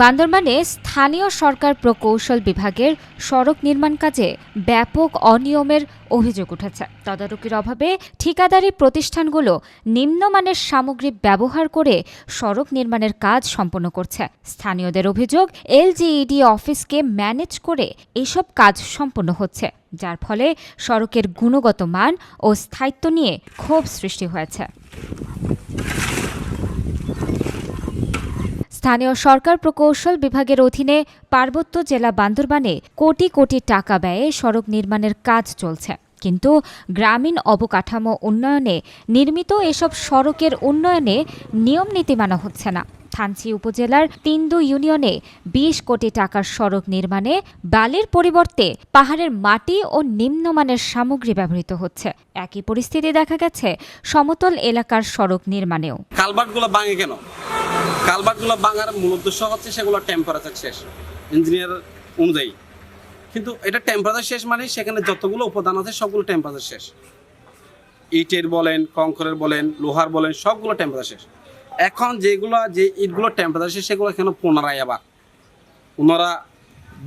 বান্দরবানে স্থানীয় সরকার প্রকৌশল বিভাগের সড়ক নির্মাণ কাজে ব্যাপক অনিয়মের অভিযোগ উঠেছে। তদারকির অভাবে ঠিকাদারি প্রতিষ্ঠানগুলো নিম্নমানের সামগ্রী ব্যবহার করে সড়ক নির্মাণের কাজ সম্পন্ন করছে। স্থানীয়দের অভিযোগ, এলজিইডি অফিসকে ম্যানেজ করে এসব কাজ সম্পন্ন হচ্ছে, যার ফলে সড়কের গুণগত মান ও স্থায়িত্ব নিয়ে ক্ষোভ সৃষ্টি হয়েছে। স্থানীয় সরকার প্রকৌশল বিভাগের অধীনে পার্বত্য জেলা বান্দরবানে কোটি কোটি টাকা ব্যয়ে সড়ক নির্মাণের কাজ চলছে। কিন্তু গ্রামীণ অবকাঠামো উন্নয়নে, নির্মিত এসব সড়কের উন্নয়নে নিয়ম নীতি মানা হচ্ছে না। থানচি উপজেলার তিন্দু ইউনিয়নে বিশ কোটি টাকার সড়ক নির্মাণে বালির পরিবর্তে পাহাড়ের মাটি ও নিম্নমানের সামগ্রী ব্যবহৃত হচ্ছে। একই পরিস্থিতি দেখা গেছে সমতল এলাকার সড়ক নির্মাণেও। কালভার্টগুলো ভাঙে কেন? কালভার্টগুলো ভাঙার মূল উদ্দেশ্য হচ্ছে সেগুলো টেম্পারেচার শেষ ইঞ্জিনিয়ার অনুযায়ী। কিন্তু এটা টেম্পারেচার শেষ মানে সেখানে যতগুলো উপাদান আছে সবগুলো টেম্পারেচার শেষ। ইটের বলেন কংকরের বলেন, লোহার বলেন, সবগুলো টেম্পারেচার শেষ। এখন যেগুলো, যে ইটগুলো টেম্পারেচার শেষ, সেগুলো এখানে পুনরায় আবার ওনারা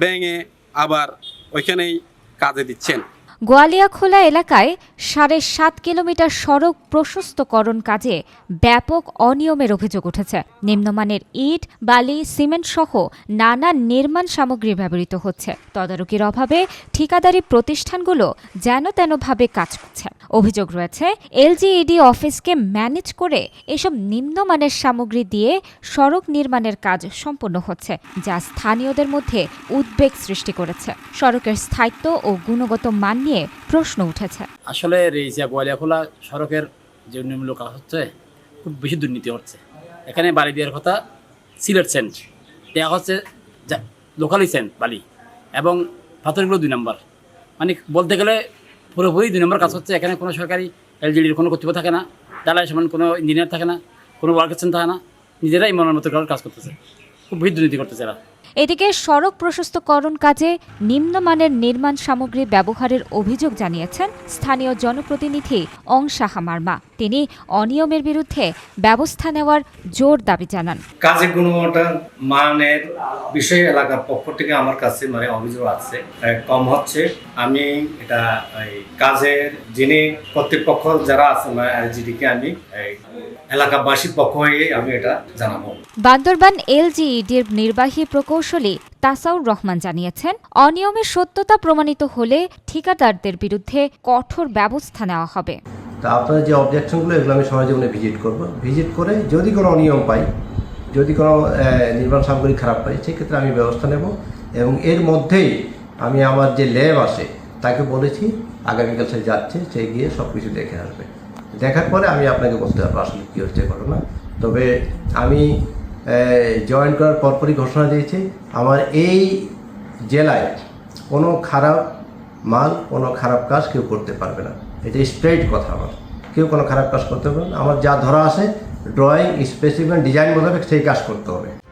ব্যাঙে আবার ওইখানেই কাজে দিচ্ছেন। গোয়ালিয়াখোলা এলাকায় সাড়ে সাত কিলোমিটার সড়ক প্রশস্তকরণ কাজে ব্যাপক অনিয়মের অভিযোগ উঠেছে। নিম্নমানের ইট, বালি, সিমেন্ট সহ নানা নির্মাণ সামগ্রী ব্যবহৃত হচ্ছে। তদারকির অভাবে ঠিকাদারি প্রতিষ্ঠানগুলো যেন তেনভাবে কাজ করছে। অভিযোগ রয়েছে, এলজিইডি অফিসকে ম্যানেজ করে এসব নিম্নমানের সামগ্রী দিয়ে সড়ক নির্মাণের কাজ সম্পন্ন হচ্ছে, যা স্থানীয়দের মধ্যে উদ্বেগ সৃষ্টি করেছে। সড়কের স্থায়িত্ব ও গুণগত মান নিয়ে প্রশ্ন উঠেছে। আসলে রেইসিয়া গোয়ালিয়াখোলা সড়কের যে উন্নয়নমূলক কাজ হচ্ছে, খুব বেশি দুর্নীতি হচ্ছে। এখানে বালি দেওয়ার কথা, সিলেট সেন্ট। দেওয়া হচ্ছে লোকালি সেন্ট বালি। এবং পাথরগুলো দুই নম্বর। মানে বলতে গেলে পুরোপুরি দুই নম্বর কাজ হচ্ছে, এখানে কোনো সরকারি এলজিডির কোনো কর্তৃপক্ষ থাকে না ডালাই সমান কোনো ইঞ্জিনিয়ার থাকে না, কোনো ওয়ার্কার থাকে না, নিজেরাই মনের মতো কাজ করতেছে। খুব বেশি দুর্নীতি করতেছে এরা। এদিকে সড়ক প্রশস্তকরণ কাজে নিম্নমানের নির্মাণ সামগ্রী ব্যবহারের অভিযোগ জানিয়েছেন স্থানীয় জনপ্রতিনিধি অংশাহা মার্মা। তিনি অনিয়মের বিরুদ্ধে ব্যবস্থা নেওয়ার জোর দাবি জানান। কাজের গুণগত মানের বিষয়ে এলাকার পক্ষ থেকে আমার কাছে মানে অভিযোগ আছে কম হচ্ছে। আমি এটা কাজের যিনি কর্তৃপক্ষ যারা আছে মানে এলজিডিকে আমি এলাকাবাসীর পক্ষ হয়ে আমি এটা জানাব। বান্দরবান এলজিইডির নির্বাহী প্রকৌশলী তাসাউর রহমান জানিয়েছেন অনিয়মের সত্যতা প্রমাণিত হলে ঠিকাদারদের বিরুদ্ধে কঠোর ব্যবস্থা নেওয়া হবে। তা আপনার যে অবজেকশনগুলো এগুলো আমি সমাজীবনে ভিজিট করব। ভিজিট করে যদি কোনো অনিয়ম পাই, যদি কোনো নির্মাণ সামগ্রী খারাপ পাই সেক্ষেত্রে আমি ব্যবস্থা নেব এবং এর মধ্যেই আমি আমার যে ল্যাব আসে তাকে বলেছি, আগামীকাল সে যাচ্ছে, সে গিয়ে সব কিছু দেখে আসবে। দেখার পরে আমি আপনাকে বলতে পারব আসলে কী হচ্ছে ঘটনা। তবে আমি জয়েন করার পরপরই ঘোষণা দিয়েছে। আমার এই জেলায় কোনো খারাপ মাল, কোনো খারাপ কাজ কেউ করতে পারবে না। এটা স্ট্রেট কথা আমার। কেউ কোনো খারাপ কাজ করতে পারবে না। আমার যা ধরা আছে ড্রয়িং স্পেসিফিক ডিজাইন মোতাবেক সেই কাজ করতে হবে।